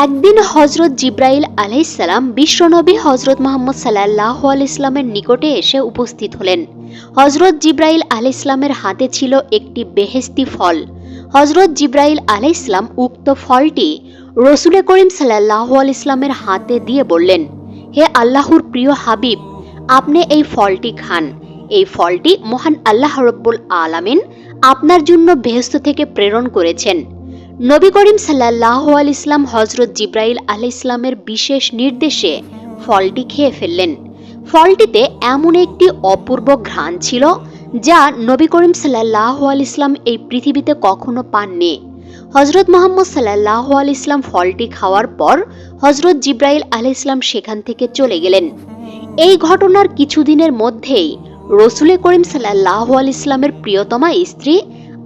একদিন হজরত জিব্রাইল আলাইসাল্লাম বিশ্বনবী হজরত মোহাম্মদ সাল্লাহ আল ইসলামের নিকটে এসে উপস্থিত হলেন। হজরত জিব্রাইল আলাইসলামের হাতে ছিল একটি বেহেস্তি ফল। হজরত জিব্রাইল আলাইসলাম উক্ত ফলটি রসুলে করিম সাল্লাহ আল ইসলামের হাতে দিয়ে বললেন, হে আল্লাহর প্রিয় হাবিব, আপনি এই ফলটি খান। এই ফলটি মহান আল্লাহ রব্বুল আলামিন আপনার জন্য বেহেস্ত থেকে প্রেরণ করেছেন। নবী করিম সাল্লাহ আল ইসলাম হজরত জিব্রাইল আল ইসলামের বিশেষ নির্দেশে ফলটি খেয়ে ফেললেন। ফলটিতে এমন একটি অপূর্ব ঘ্রাণ ছিল যা নবী করিম সাল্লাহ আল ইসলাম এই পৃথিবীতে কখনো পাননি। হজরত মোহাম্মদ সাল্লাহ আল ইসলাম ফলটি খাওয়ার পর হজরত জিব্রাইল আল ইসলাম সেখান থেকে চলে গেলেন। এই ঘটনার কিছুদিনের মধ্যেই রসুলে করিম সাল্লাহ আল ইসলামের প্রিয়তমা স্ত্রী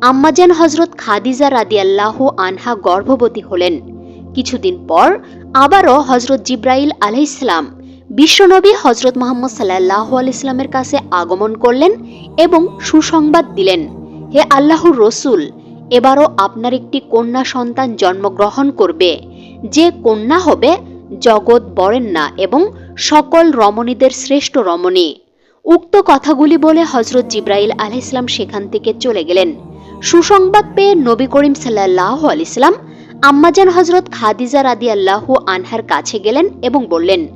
আম্মাজান হজরত খাদিজা রাদিয়াল্লাহু আনহা গর্ভবতী হলেন। কিছুদিন পর আবারও হজরত জিব্রাইল আলাইসলাম বিশ্বনবী হজরত মোহাম্মদ সাল্লাহ ইসলামের কাছে আগমন করলেন এবং সুসংবাদ দিলেন, হে আল্লাহর রসুল, এবারও আপনার একটি কন্যা সন্তান জন্মগ্রহণ করবে। যে কন্যা হবে জগৎ বরেণ্যা এবং সকল রমণীদের শ্রেষ্ঠ রমণী। উক্ত কথাগুলি বলে হজরত জিব্রাইল আলাইসলাম সেখান থেকে চলে গেলেন। সুসংবাদ পেয়ে নবী করিম সাল্লাহ আলিসাল্লাম আম্মাজান হজরত খাদিজা রাদি আল্লাহু আনহার কাছে গেলেন এবং বললেন,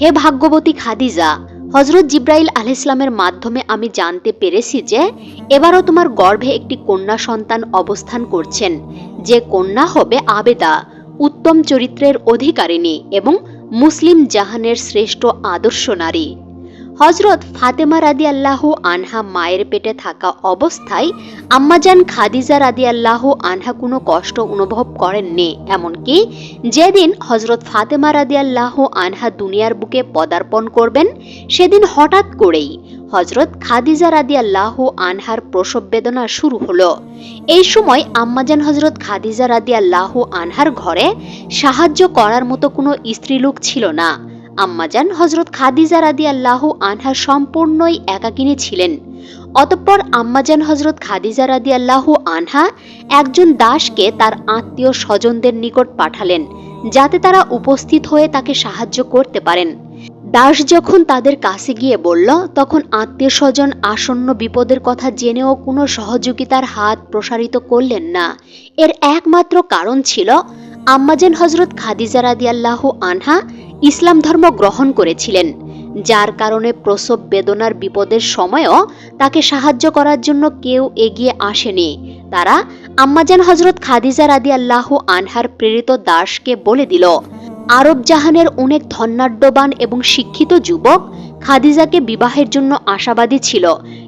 হে ভাগ্যবতী খাদিজা হজরত জিব্রাইল আলাইসলামের মাধ্যমে আমি জানতে পেরেছি যে এবারও তোমার গর্ভে একটি কন্যা সন্তান অবস্থান করছেন। যে কন্যা হবে আবেদা, উত্তম চরিত্রের অধিকারিণী এবং মুসলিম জাহানের শ্রেষ্ঠ আদর্শ নারী। হজরত ফাতেমা রাদি আল্লাহ আনহা মায়ের পেটে থাকা অবস্থায় আম্মাজান খাদিজা রাদি আল্লাহ আনহা কোনো কষ্ট অনুভব করেননি। এমনকি যেদিন হজরত ফাতেমা রাদি আল্লাহ আনহা দুনিয়ার বুকে পদার্পণ করবেন, সেদিন হঠাৎ করেই হজরত খাদিজা রাদি আল্লাহ আনহার প্রসব বেদনা শুরু হলো। এই সময় আম্মাজান হজরত খাদিজা রাদি আল্লাহ আনহার ঘরে সাহায্য করার মতো কোনো স্ত্রীলোক ছিল না। আম্মাজান হজরত খাদিজা রাদি আল্লাহ আনহা সম্পূর্ণই একাকিনী ছিলেন। অতঃপর আম্মাজান হজরত খাদিজা রাদি আল্লাহ আনহা একজন দাসকে তার আত্মীয় স্বজনদের নিকট পাঠালেন, যাতে তারা উপস্থিত হয়ে তাকে সাহায্য করতে পারেন। দাস যখন তাদের কাছে গিয়ে বলল, তখন আত্মীয় স্বজন আসন্ন বিপদের কথা জেনেও কোনো সহযোগিতার হাত প্রসারিত করলেন না। এর একমাত্র কারণ ছিল আম্মাজান হজরত খাদিজা রাদি আল্লাহ আনহা ইসলাম ধর্ম গ্রহণ করেছিলেন, যার কারণে প্রসব বেদনার বিপদের সময়ও তাকে সাহায্য করার জন্য কেউ এগিয়ে আসেনি। তারা আম্মাজান হজরত খাদিজা রাদি আল্লাহ আনহার প্রেরিত দাসকে বলে দিল, আরব জাহানের অনেক ধন্যাঢ্যবান এবং শিক্ষিত যুবক খাদিজাকে বিবাহের জন্য আশাবাদী ছিল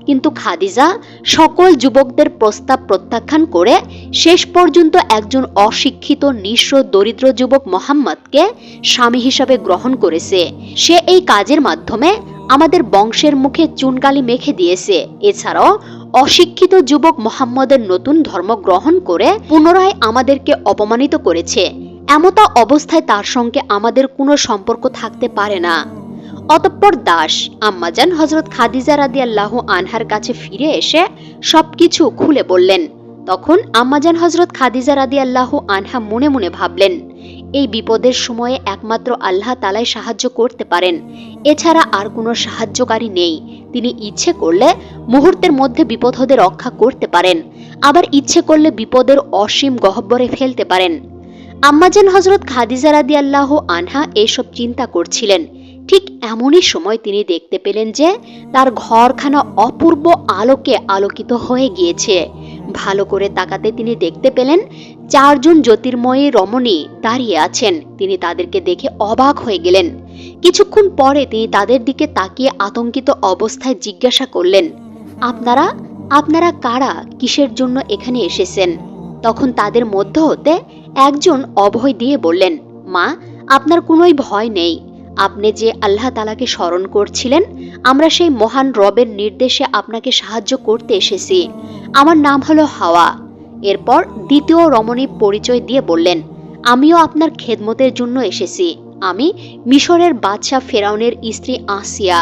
কিন্তু খাদিজা সকল যুবকদের প্রস্তাব প্রত্যাখ্যান করে শেষ পর্যন্ত একজন অশিক্ষিত, নিঃস্ব, দরিদ্র যুবক মোহাম্মদকে স্বামী হিসাবে গ্রহণ করেছে। সে এই কাজের মাধ্যমে আমাদের বংশের মুখে চুনকালি মেখে দিয়েছে। এছাড়াও অশিক্ষিত যুবক মোহাম্মদের নতুন ধর্ম গ্রহণ করে পুনরায় আমাদেরকে অপমানিত করেছে। এমতা অবস্থায় তার সঙ্গে আমাদের কোনো সম্পর্ক থাকতে পারে না। অতঃপর দাস আম্মাজান হজরত খাদিজা রাদি আল্লাহ আনহার কাছে ফিরে এসে সবকিছু খুলে বললেন। তখন আম্মাজান হজরত খাদিজা রাদি আল্লাহ আনহা মনে মনে ভাবলেন, এই বিপদের সময়ে একমাত্র আল্লাহ তালাই সাহায্য করতে পারেন। এছাড়া আর কোনো সাহায্যকারী নেই। তিনি ইচ্ছে করলে মুহূর্তের মধ্যে বিপদ হতে রক্ষা করতে পারেন, আবার ইচ্ছে করলে বিপদের অসীম গহ্বরে ফেলতে পারেন। আম্মাজান হজরত খাদিজা রাদি আল্লাহ আনহা এসব চিন্তা করছিলেন। ঠিক এমনই সময় তিনি দেখতে পেলেন যে তার ঘরখানা অপূর্ব আলোকে আলোকিত হয়ে গিয়েছে। ভালো করে তাকাতে তিনি দেখতে পেলেন চারজন জ্যোতির্ময়ী রমণী দাঁড়িয়ে আছেন। তিনি তাদেরকে দেখে অবাক হয়ে গেলেন। কিছুক্ষণ পরে তিনি তাদের দিকে তাকিয়ে আতঙ্কিত অবস্থায় জিজ্ঞাসা করলেন, আপনারা আপনারা কারা? কিসের জন্য এখানে এসেছেন? তখন তাদের মধ্য হতে একজন অভয় দিয়ে বললেন, মা, আপনার কোনোই ভয় নেই। আপনি যে আল্লাহ তালাকে স্মরণ করছিলেন, আমরা সেই মহান রবের নির্দেশে আপনাকে সাহায্য করতে এসেছি। আমার নাম হলো হাওয়া। এরপর দ্বিতীয় রমণী পরিচয় দিয়ে বললেন, আমিও আপনার খেদমতের জন্য এসেছি। আমি মিশরের বাদশাহ ফেরাউনের স্ত্রী আসিয়া।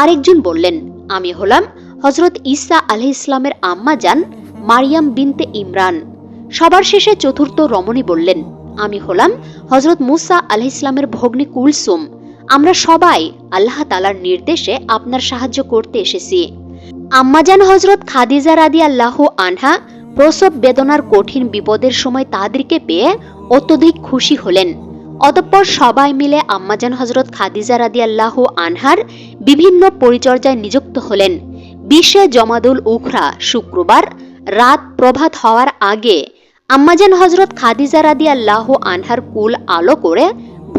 আরেকজন বললেন, আমি হলাম হজরত ইসা আলহ ইসলামের আম্মা যান, মারিয়াম বিনতে ইমরান। সবার শেষে চতুর্থ রমণী বললেন, আমি হলাম হজরত মুসা আলাহ ইসলামের ভগ্নী কুলসুম। আমরা সবাই আল্লাহ তালার নির্দেশে আপনার সাহায্য করতে এসেছি। আম্মাজান হজরত খাদিজা রাদি আল্লাহ আনহা প্রসব বেদনার কঠিন বিপদের সময় তাদেরকে পেয়ে অত্যধিক খুশি হলেন। অতঃপর সবাই মিলে আম্মাজান হজরত খাদিজা রাদি আল্লাহ আনহার বিভিন্ন পরিচর্যায় নিযুক্ত হলেন। বিশে জমাদুল উখরা শুক্রবার রাত প্রভাত হওয়ার আগে আম্মাজান হজরত খাদিজা রাদি আল্লাহ আনহার কুল আলো করে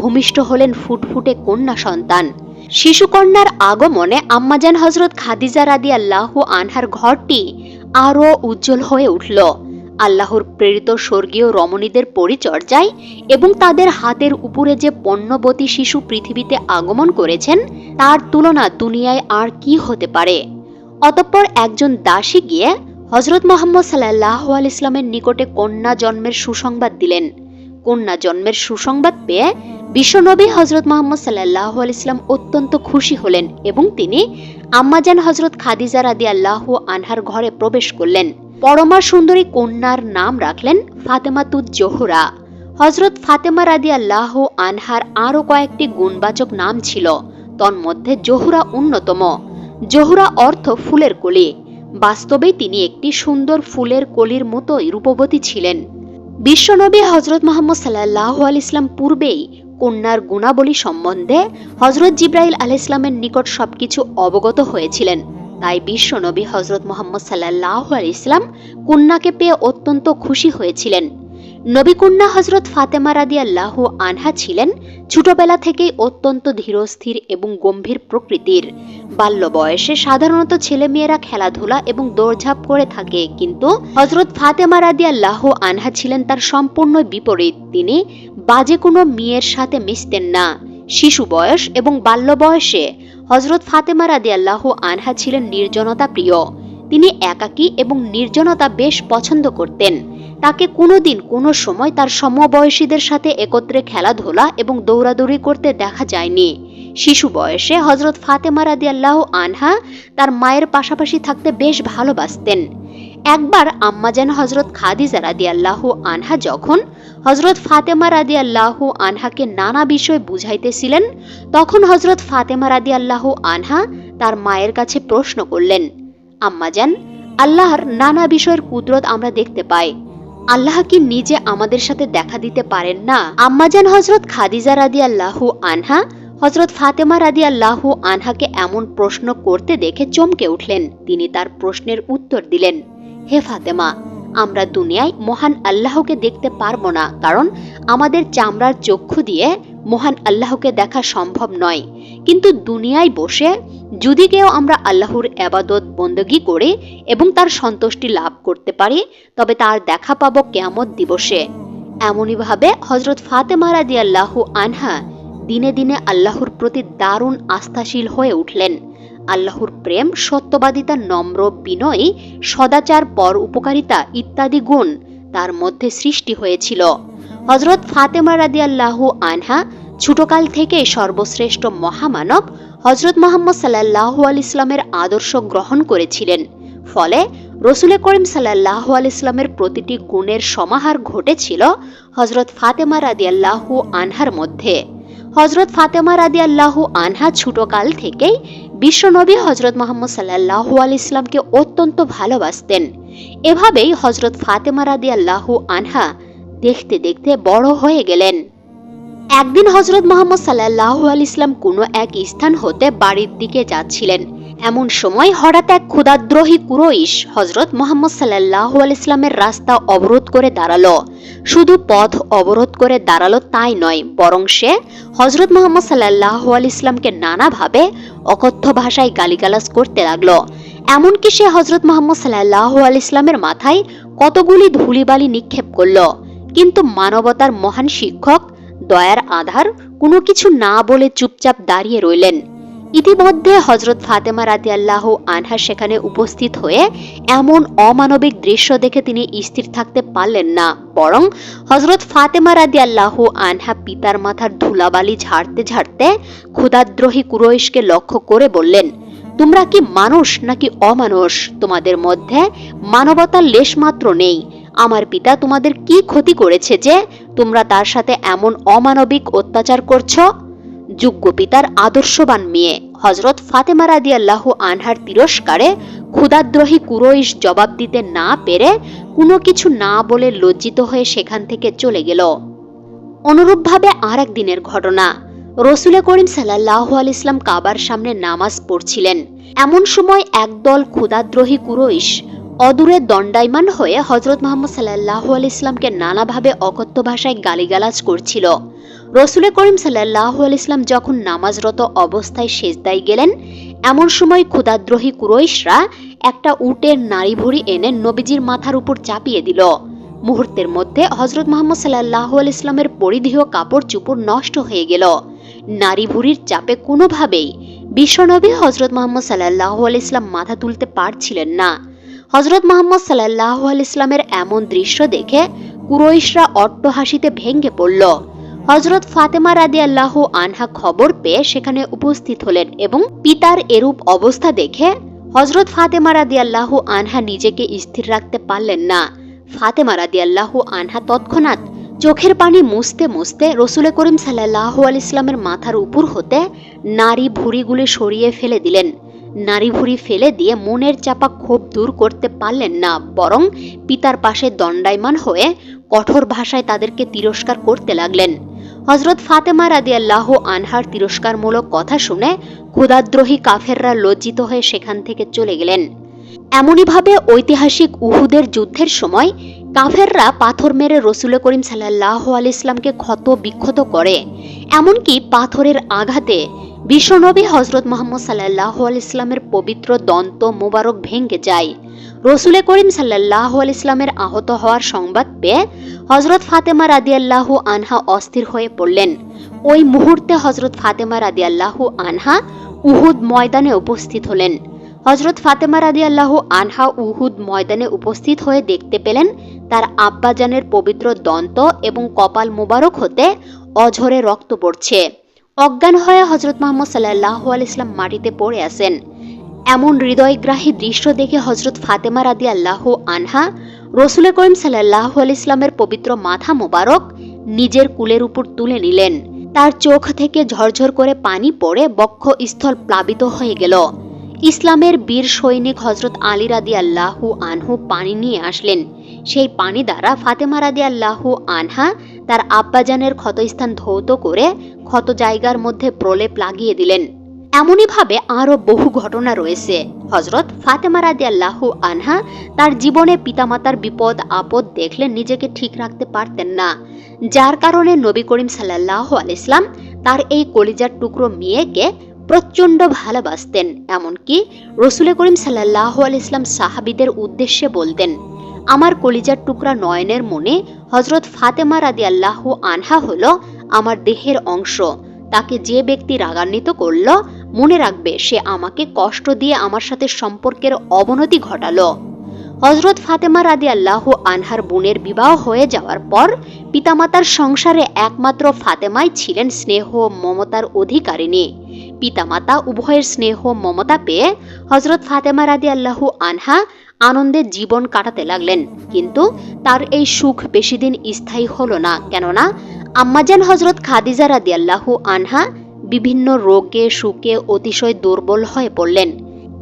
ভূমিষ্ঠ হলেন ফুটফুটে কন্যা সন্তান। শিশুকন্যার আগমনে আম্মাজান হজরত খাদিজা রাদি আল্লাহ আনহার ঘরটি আরও উজ্জ্বল হয়ে উঠল। আল্লাহর প্রেরিত স্বর্গীয় রমণীদের পরিচর্যায় এবং তাদের হাতের উপরে যে পণ্যবতী শিশু পৃথিবীতে আগমন করেছেন, তার তুলনা দুনিয়ায় আর কি হতে পারে? অতঃপর একজন দাসী গিয়ে হজরত মোহাম্মদ সাল্লাহ আল ইসলামের নিকটে কন্যা জন্মের সুসংবাদ দিলেন। কন্যা জন্মের সুসংবাদ পেয়ে বিশ্বনবী হজরত মোহাম্মদ সাল্লাহ আল ইসলাম অত্যন্ত খুশি হলেন এবং তিনি আম্মাজান হজরত খাদিজা রাদি আল্লাহ আনহার ঘরে প্রবেশ করলেন। পরমা সুন্দরী কন্যার নাম রাখলেন ফাতেমাতুজ জোহরা। হজরত ফাতেমা রাদি আল্লাহ আনহার আরও কয়েকটি গুণবাচক নাম ছিল, তন্মধ্যে জোহরা অন্যতম। জোহরা অর্থ ফুলের কলি। বাস্তবে তিনি একটি সুন্দর ফুলের কলির মতোই রূপবতী ছিলেন। বিশ্বনবী হজরত মোহাম্মদ সাল্লাহ আল ইসলাম পূর্বেই কন্যার গুণাবলী সম্বন্ধে হজরত জিব্রাইল আল ইসলামের নিকট সবকিছু অবগত হয়েছিলেন। তাই বিশ্বনবী হজরত মোহাম্মদ সাল্লাহ আল ইসলাম কন্যাকে পেয়ে অত্যন্ত খুশি হয়েছিলেন। নবী কন্যা হজরত ফাতেমা রাদি আল্লাহ আনহা ছিলেন ছোটবেলা থেকেই অত্যন্ত ধীরস্থির এবং গম্ভীর প্রকৃতির। বাল্য বয়সে সাধারণত ছেলেমেয়েরা খেলাধুলা এবং দৌড়ঝাঁপ করে থাকে, কিন্তু হজরত ফাতেমা রাদি আল্লাহ আনহা ছিলেন তার সম্পূর্ণ বিপরীত। তিনি বাজে কোনো মেয়ের সাথে মিশতেন না। শিশু বয়স এবং বাল্য বয়সে হজরত ফাতেমা রাদি আল্লাহ আনহা ছিলেন নির্জনতা প্রিয়। তিনি একাকী এবং নির্জনতা বেশ পছন্দ করতেন। তাকে কোনোদিন কোনো সময় তার সমবয়সীদের সাথে একত্রে খেলাধুলা এবং দৌড়াদৌড়ি করতে দেখা যায়নি। শিশু বয়সে হজরত ফাতেমা রাদি আল্লাহ আনহা তার মায়ের পাশাপাশি থাকতে বেশ ভালোবাসতেন। একবার আম্মাজান হজরত খাদিজা রাদি আল্লাহ আনহা যখন হজরত ফাতেমা রাদি আল্লাহ আনহাকে নানা বিষয় বুঝাইতেছিলেন, তখন হজরত ফাতেমা রাদি আল্লাহ আনহা তার মায়ের কাছে প্রশ্ন করলেন আম্মাজান আল্লাহর নানা বিষয়ের কুদরত আমরা দেখতে পাই। আল্লাহ কি নিজে আমাদের সাথে দেখা দিতে পারেন না। আম্মাজান হজরত খাদিজা রাদি আল্লাহু আনহা হজরত ফাতেমা রাদি আল্লাহু আনহাকে এমন প্রশ্ন করতে দেখে চমকে উঠলেন। তিনি তার প্রশ্নের উত্তর দিলেন, হে ফাতেমা, আমরা দুনিয়ায় মহান আল্লাহকে দেখতে পারব না, কারণ আমাদের চামড়ার চক্ষু দিয়ে মহান আল্লাহকে দেখা সম্ভব নয়। কিন্তু দুনিয়ায় বসে যদি কেউ আমরা আল্লাহর আবাদত বন্দগি করে এবং তার সন্তুষ্টি লাভ করতে পারি, তবে তার দেখা পাব কেমত দিবসে। এমনইভাবে হজরত ফাতেমা রাদি আল্লাহ আনহা দিনে দিনে আল্লাহর প্রতি দারুণ আস্থাশীল হয়ে উঠলেন। আল্লাহর প্রেম, সত্যবাদিতা, নম্র বিনয়, সদাচার, পর উপকারিতা ইত্যাদি গুণ তার মধ্যে সৃষ্টি হয়েছিল। হজরত ফাতেমা রাদি আল্লাহ আনহা ছোটকাল থেকে সর্বশ্রেষ্ঠ মহামানব হজরত মোহাম্মদ সাল্লাহ আল ইসলামের আদর্শ গ্রহণ করেছিলেন। ফলে রসুল করিম সাল্লাহ আল ইসলামের প্রতিটি গুণের সমাহার ঘটেছিল হজরত ফাতেমা রাদি আল্লাহ আনহার মধ্যে। হজরত ফাতেমা রাদি আল্লাহ আনহা ছোটকাল থেকেই বিশ্বনবী হজরত মোহাম্মদ সাল্লাহ আল ইসলামকে অত্যন্ত ভালোবাসতেন। এভাবেই হজরত ফাতেমা রাদি আল্লাহ আনহা দেখতে দেখতে বড় হয়ে গেলেন। একদিন হজরত মোহাম্মদ সাল্লাহ আল ইসলাম কোনো এক স্থান হতে বাড়ির দিকে যাচ্ছিলেন। এমন সময় হঠাৎ এক ক্ষুদাদ্রোহী কুরইশ হজরত মোহাম্মদ সাল্লাহ আল ইসলামের রাস্তা অবরোধ করে দাঁড়াল। শুধু পথ অবরোধ করে দাঁড়াল তাই নয়, বরং সে হজরত মোহাম্মদ সাল্লাহ আল ইসলামকে নানাভাবে অকথ্য ভাষায় গালিগালাজ করতে লাগল। এমনকি সে হজরত মোহাম্মদ সাল্লাহ আল ইসলামের মাথায় কতগুলি ধুলিবালি নিক্ষেপ করল। কিন্তু মানবতার মহান শিক্ষক দয়ার আধার কোনো কিছু না বলে চুপচাপ দাঁড়িয়ে রইলেন। ইতিমধ্যে হজরত ফাতেমা রাদি আল্লাহ আনহা সেখানে উপস্থিত হয়ে এমন অমানবিক দৃশ্য দেখে তিনি স্থির থাকতে পারলেন না, বরং হজরত ফাতেমা রাদি আল্লাহ আনহা পিতার মাথার ধুলাবালি ঝাড়তে ঝাড়তে ক্ষুদাদ্রোহী কুরৈশকে লক্ষ্য করে বললেন, তোমরা কি মানুষ নাকি অমানুষ? তোমাদের মধ্যে মানবতার লেশমাত্র নেই। আমার পিতা তোমাদের কি ক্ষতি করেছে যে তোমরা তার সাথে এমন অমানবিক অত্যাচার করছ? যোগ্য পিতার আদর্শবান মেয়ে হজরত ফাতেমা রাদিয়াল্লাহু আনহার তিরস্কারে ক্ষুদাদ্রোহী কুরইশ জবাব দিতে না পেরে কোনো কিছু না বলে লজ্জিত হয়ে সেখান থেকে চলে গেল। অনুরূপভাবে আর দিনের ঘটনা। রসুলে করিম সাল্লাহ আল ইসলাম কাবার সামনে নামাজ পড়ছিলেন। এমন সময় একদল ক্ষুদাদ্রোহী কুরইশ অদূরে দণ্ডায়মান হয়ে হজরত মোহাম্মদ সাল্লাহ আল ইসলামকে নানাভাবে অকথ্য ভাষায় গালিগালাজ করছিল। রসুলে করিম সাল্লাহ আল ইসলাম যখন নামাজরত অবস্থায় সেজদায় গেলেন, এমন সময় ক্ষুদাদ্রোহী কুরৈশরা একটা উটের নাড়ি ভুড়ি এনে নবীজির মাথার উপর চাপিয়ে দিল। মুহূর্তের মধ্যে হজরত মোহাম্মদ সাল্লাহ আল ইসলামের পরিধেয় কাপড় চুপড় নষ্ট হয়ে গেল। নারী ভুরির চাপে কোনোভাবেই বিশ্বনবী হজরত মোহাম্মদ সাল্লাহ আল ইসলাম মাথা তুলতে পারছিলেন না। হজরত মোহাম্মদ সাল্লাহ আল ইসলামের এমন দৃশ্য দেখে কুরইশরা অট্টহাসিতে ভেঙে পড়ল। হজরত ফাতেমা রাদি আল্লাহ আনহা খবর পেয়ে সেখানে উপস্থিত হলেন এবং পিতার এরূপ অবস্থা দেখে হজরত ফাতেমা রাদি আল্লাহ আনহা নিজেকে স্থির রাখতে পারলেন না। ফাতেমা রাদি আল্লাহ আনহা তৎক্ষণাৎ চোখের পানি মুছতে মুছতে রসুলে করিম সাল্লাহ আল ইসলামের মাথার উপর হতে নারী ভুঁড়িগুলি সরিয়ে ফেলে দিলেন। নারী ভুঁড়ি ফেলে দিয়ে মনের চাপা ক্ষোভ দূর করতে পারলেন না, বরং পিতার পাশে দণ্ডায়মান হয়ে কঠোর ভাষায় তাদেরকে তিরস্কার করতে লাগলেন। হজরত ফাতেমা রাদি আল্লাহ আনহার তিরস্কারমূলক কথা শুনে ক্ষুদাদ্রোহী কাফেররা লজ্জিত হয়ে সেখান থেকে চলে গেলেন। এমনইভাবে ঐতিহাসিক উহুদের যুদ্ধের সময় কাফেররা পাথর মেরে রসুল করিম সাল্লাহ আল ইসলামকে ক্ষত বিক্ষত করে, এমনকি পাথরের আঘাতে বিশ্বনবী হজরত মোহাম্মদ সাল্লাহ আল ইসলামের পবিত্র দন্ত মোবারক ভেঙে যায়। রসুলে করিম সাল্লাহ আল ইসলামের আহত হওয়ার সংবাদ পেয়ে হজরত ফাতেমা রাদিয়াল্লাহ আনহা অস্থির হয়ে পড়লেন। ওই মুহূর্তে হজরত ফাতেমা রাদিয়াল্লাহ আনহা উহুদ ময়দানে উপস্থিত হলেন। হজরত ফাতেমা রাদি আল্লাহ আনহা উহুদ ময়দানে উপস্থিত হয়ে দেখতে পেলেন তার আব্বাজানের পবিত্র দন্ত এবং কপাল মুবারক হতে অঝরে রক্ত পড়ছে। অজ্ঞান হয়ে হজরত মোহাম্মদ সাল্লাহ আল ইসলাম মাটিতে পড়ে আছেন। এমন হৃদয়গ্রাহী দৃশ্য দেখে হজরত ফাতেমা রাদি আল্লাহ আনহা, রসুলে করিম সাল্লাহ আল ইসলামের পবিত্র মাথা মোবারক নিজের কুলের উপর তুলে নিলেন। তার চোখ থেকে ঝরঝর করে পানি পড়ে বক্ষ স্থল প্লাবিত হয়ে গেল। ইসলামের বীর সৈনিক হজরত আলী রাদি আল্লাহু আনহু পানি নিয়ে আসলেন। সেই পানি দ্বারা ফাতেমা রাদি আল্লাহু আনহা তার আব্বাজানের ক্ষতস্থান ধৌত করে ক্ষত জায়গার মধ্যে প্রলেপ লাগিয়ে দিলেন। এমনইভাবে আরও বহু ঘটনা রয়েছে। হজরত ফাতেমা রাদি আল্লাহু আনহা তার জীবনে পিতামাতার বিপদ, আপদ দেখলে নিজেকে ঠিক রাখতে পারতেন না। যার কারণে নবী করিম সাল্লাহ আলাইসলাম তার এই কলিজার টুকরো মেয়েকে প্রচণ্ড ভালোবাসতেন। এমনকি রসুলে করিম সাল্লাহ আল ইসলাম সাহাবিদের উদ্দেশ্যে বলতেন আমার কলিজার টুকরা নয়নের মনে হজরত ফাতেমা রাদি আল্লাহ আনহা হল আমার দেহের অংশ। তাকে যে ব্যক্তি রাগান্বিত করল, মনে রাখবে সে আমাকে কষ্ট দিয়ে আমার সাথে সম্পর্কের অবনতি ঘটালো। হজরত ফাতেমা রাদি আল্লাহ আনহার বোনের বিবাহ হয়ে যাওয়ার পর পিতামাতার সংসারে একমাত্র ফাতেমাই ছিলেন স্নেহ মমতার অধিকারিণী। পিতামাতা উভয়ের স্নেহ মমতা পেয়ে হজরত ফাতেমা রাদি আল্লাহু আনহা আনন্দে জীবন কাটাতে লাগলেন। কিন্তু তার এই সুখ বেশি দিন স্থায়ী হলো না, কেননা আম্মাজান হজরত খাদিজা রাদি আল্লাহু আনহা বিভিন্ন রোগে, সুখে অতিশয় দুর্বল হয়ে পড়লেন।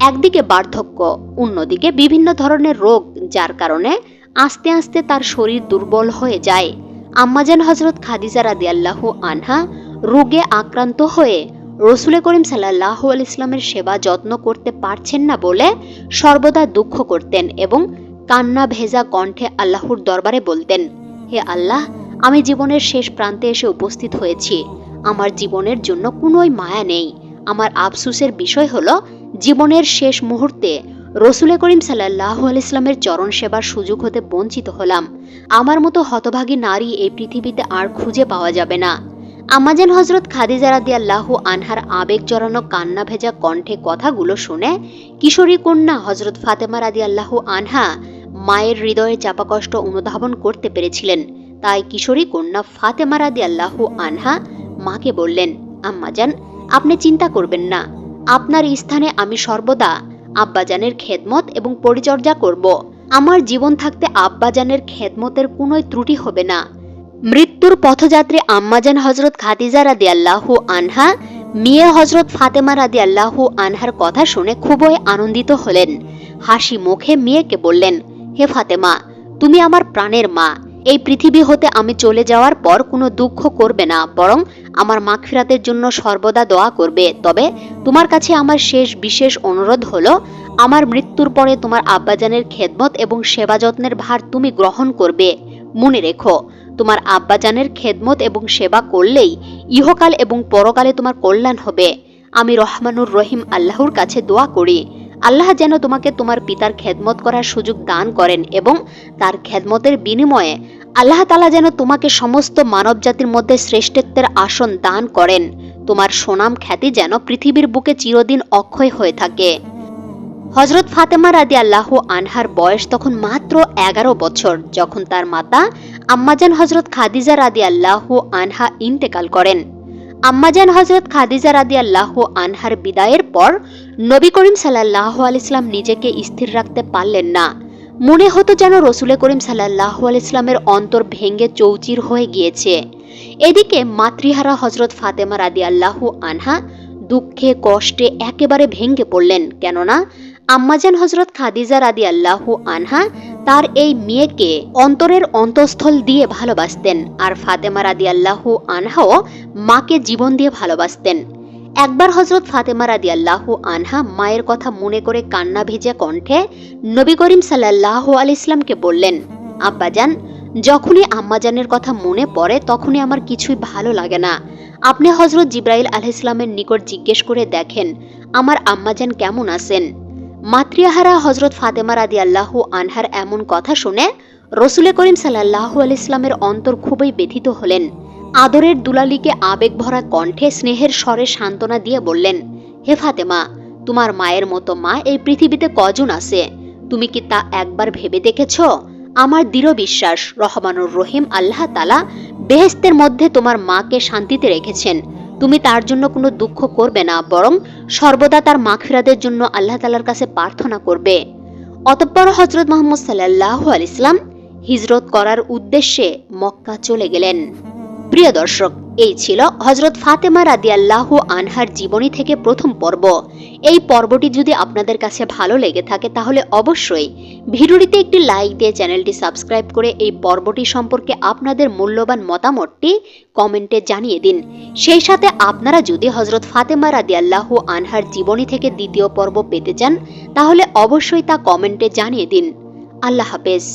একদিকে বার্ধক্য, অন্যদিকে বিভিন্ন ধরনের রোগ, যার কারণে আস্তে আস্তে তার শরীর দুর্বল হয়ে যায়। আম্মাজান হজরত খাদিজা রাদি আল্লাহু আনহা রোগে আক্রান্ত হয়ে রসুলে করিম সাল্লাহ আল ইসলামের সেবা যত্ন করতে পারছেন না বলে সর্বদা দুঃখ করতেন এবং কান্না ভেজা কণ্ঠে আল্লাহর দরবারে বলতেন, হে আল্লাহ, আমি জীবনের শেষ প্রান্তে এসে উপস্থিত হয়েছি। আমার জীবনের জন্য কোনোই মায়া নেই। আমার আফসুসের বিষয় হলো জীবনের শেষ মুহূর্তে রসুলে করিম সাল্লাহ ইসলামের চরণ সেবার সুযোগ হতে বঞ্চিত হলাম। আমার মতো হতভাগী নারী এই পৃথিবীতে আর খুঁজে পাওয়া যাবে না। আমাজান হজরত খাদিজা রাদি আল্লাহ আনহার আবেগ জড়ানো কান্না ভেজা কণ্ঠে কথাগুলো শুনে কিশোরী কন্যা হজরত ফাতেমা রাদি আল্লাহ আনহা মায়ের হৃদয়ে চাপা কষ্ট অনুধাবন করতে পেরেছিলেন। তাই কিশোরী কন্যা ফাতেমা রাদি আল্লাহ আনহা মাকে বললেন, আম্মাজান, আপনি চিন্তা করবেন না। আপনার স্থানে আমি সর্বদা আব্বাজানের খেদমত এবং পরিচর্যা করব। আমার জীবন থাকতে আব্বাজানের খেদমতের কোনোই ত্রুটি হবে না। মৃত্যুর পথযাত্রী আম্মাজান হজরত খাদিজা রাদি আল্লাহু আনহা, মেয়ে হজরত ফাতেমা রাদি আল্লাহু আনহার কথা শুনে খুবই আনন্দিত হলেন। হাসি মুখে মেয়েকে বললেন, হে ফাতেমা, তুমি আমার প্রাণের মা এই পৃথিবী হতে আমি চলে যাওয়ার পর কোনো দুঃখ করবে না, বরং আমার মাগফিরাতের জন্য সর্বদা দোয়া করবে। তবে তোমার কাছে আমার শেষ বিশেষ অনুরোধ হলো, আমার মৃত্যুর পরে তোমার আব্বাজানের খেদমত এবং সেবা যত্নের ভার তুমি গ্রহণ করবে। মনে রেখো, তোমার আব্বাজানের খেদমত এবং সেবা করলেই ইহকাল এবং পরকালে তোমার কল্যাণ হবে। আমি রহমানুর রহিম আল্লাহর কাছে দোয়া করি। আল্লাহ যেন তোমাকে তোমার পিতার খেদমত করার সুযোগ দান করেন এবং তার খেদমতের বিনিময়ে আল্লাহ তালা যেন তোমাকে সমস্ত মানবজাতির মধ্যে শ্রেষ্ঠত্বের আসন দান করেন। তোমার সুনাম খ্যাতি যেন পৃথিবীর বুকে চিরদিন অক্ষয় হয়ে থাকে। হজরত ফাতেমা রাদি আল্লাহ আনহার বয়স তখন মাত্র এগারো বছর, যখন তার মাতা আম্মাজান হজরত খাদিজা রাদি আল্লাহ আনহা ইন্তেকাল করেন। আম্মাজান হজরত খাদিজা রাদি আল্লাহ আনহার বিদায়ের পর নবী করিম সাল্লাহ আলিয়াল্লাম নিজেকে স্থির রাখতে পারলেন না। মনে হতো যেন রসুলে করিম সাল্লাহ আলিয়াল্লামের অন্তর ভেঙে চৌচির হয়ে গিয়েছে। এদিকে মাতৃহারা হজরত ফাতেমা রাদি আল্লাহ আনহা দুঃখে, কষ্টে একেবারে ভেঙে পড়লেন। কেননা আম্মাজান হজরত খাদিজা রাদি আল্লাহ আনহা তার এই মেয়েকে অন্তরের অন্তঃস্থল দিয়ে ভালোবাসতেন আর ফাতেমা রাদি আল্লাহ আনহাও মাকে জীবন দিয়ে ভালোবাসতেন। একবার হজরত ফাতেমা রাদি আল্লাহ আনহা মায়ের কথা মনে করে কান্না ভেজে কণ্ঠে নবী করিম সাল্লাহ আল ইসলামকে বললেন, আব্বাজান, যখনই আম্মাজানের কথা মনে পড়ে তখনই আমার কিছুই ভালো লাগে না। আপনি হজরত জিব্রাইল আলহিসলামের নিকট জিজ্ঞেস করে দেখেন, আমার আম্মাজান কেমন আছেন? মাতৃহারা হজরত ফাতেমা রাদি আল্লাহ আনহার এমন কথা শুনে রসুলে করিম সাল্লাহ আল ইসলামের অন্তর খুবই ব্যথিত হলেন। আদরের দুলালিকে আবেগ ভরা কণ্ঠে স্নেহের স্বরে সান্ত্বনা দিয়ে বললেন, হে ফাতেমা, তোমার মায়ের মতো মা এই পৃথিবীতে কজন আছে? তুমি কি তা একবার ভেবে দেখেছ? আমার দৃঢ় বিশ্বাস, রহমানুর রহিম আল্লাহ তালা বেহেস্তের মধ্যে তোমার মাকে শান্তিতে রেখেছেন। তুমি তার জন্য কোনো দুঃখ করবে না, বরং সর্বদা তার মাগফিরাতের জন্য আল্লাহ তালার কাছে প্রার্থনা করবে। অতঃপর হজরত মোহাম্মদ সাল্লাহ ইসলাম হিজরত করার উদ্দেশ্যে মক্কা চলে গেলেন। প্রিয় দর্শক, এই ছিল হজরত ফাতেমা রাদিয়াল্লাহু আনহার জীবনী থেকে প্রথম পর্ব। এই পর্বটি যদি আপনাদের কাছে ভালো লেগে থাকে তাহলে অবশ্যই ভিডিওটিতে একটি লাইক দিয়ে চ্যানেলটি সাবস্ক্রাইব করে এই পর্বটি সম্পর্কে আপনাদের মূল্যবান মতামতটি কমেন্টে জানিয়ে দিন। সেই সাথে আপনারা যদি হজরত ফাতেমা রাদিয়াল্লাহু আনহার জীবনী থেকে দ্বিতীয় পর্ব পেতে চান, তাহলে অবশ্যই তা কমেন্টে জানিয়ে দিন। আল্লাহ হাফেজ।